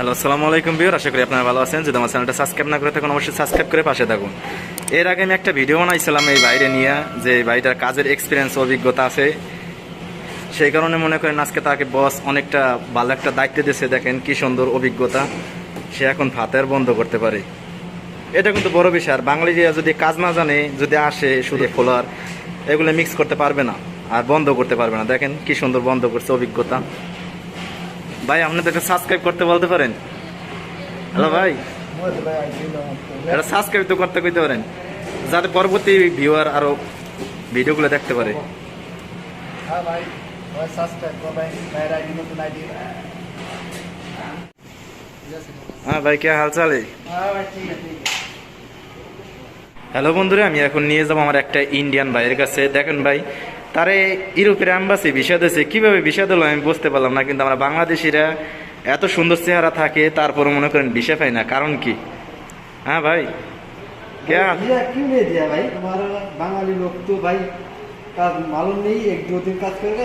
Hello, আসসালামু আলাইকুম বিয়র আশা করি আপনারা ভালো আছেন। যদি আমার চ্যানেলটা সাবস্ক্রাইব না করে থাকুন, অবশ্যই সাবস্ক্রাইব করে পাশে থাকুন। এর আগে আমি একটা ভিডিও বানাইছিলাম এই বাইরে নিয়ে, যে এই বাড়িটার কাজের এক্সপিরিয়েন্স অভিজ্ঞতা আছে। সেই কারণে মনে করেন আজকে তাকে বস অনেকটা ভালো একটা দায়িত্ব দিয়েছে। দেখেন কি সুন্দর অভিজ্ঞতা। সে এখন ভাতের বন্ধ করতে পারে। এটা কিন্তু বড় বিষয়। আর বাঙালিরা যদি কাজ না জানে, যদি আসে শুধু ফলোয়ার এগুলো মিক্স করতে পারবে না। আর বন্ধ করতে পারবে না। দেখেন কি সুন্দর বন্ধ করছে অভিজ্ঞতা। ভাই আপনি তো একটা সাবস্ক্রাইব করতে বলতে পারেন? হ্যালো ভাই। এটা সাবস্ক্রাইব তো করতে কইতে পারেন। যাতে পরবর্তী ভিউয়ার আরও ভিডিওগুলো দেখতে পারে। হ্যাঁ ভাই হ্যাঁ ভাই কে হাল চালে হ্যাঁ ভাই ঠিক আছে হ্যালো বন্ধুরা আমি এখন নিয়ে যাব আমার একটা ইন্ডিয়ান ভাইয়ের কাছে। দেখেন ভাই তারে ইউরোপের অ্যাম্বাসি বিষাদ দিয়েছে। কীভাবে বিষাদ দিল আমি বুঝতে পারলাম না, কিন্তু আমরা বাংলাদেশিরা এত সুন্দর চেহারা থাকে, তারপর মনে করেন বিষা পাই না। কারণ কি? হ্যাঁ ভাই? ভাই বাঙালি লোক তো ভাই, কাজ মালুম নেই, এক কাজ করে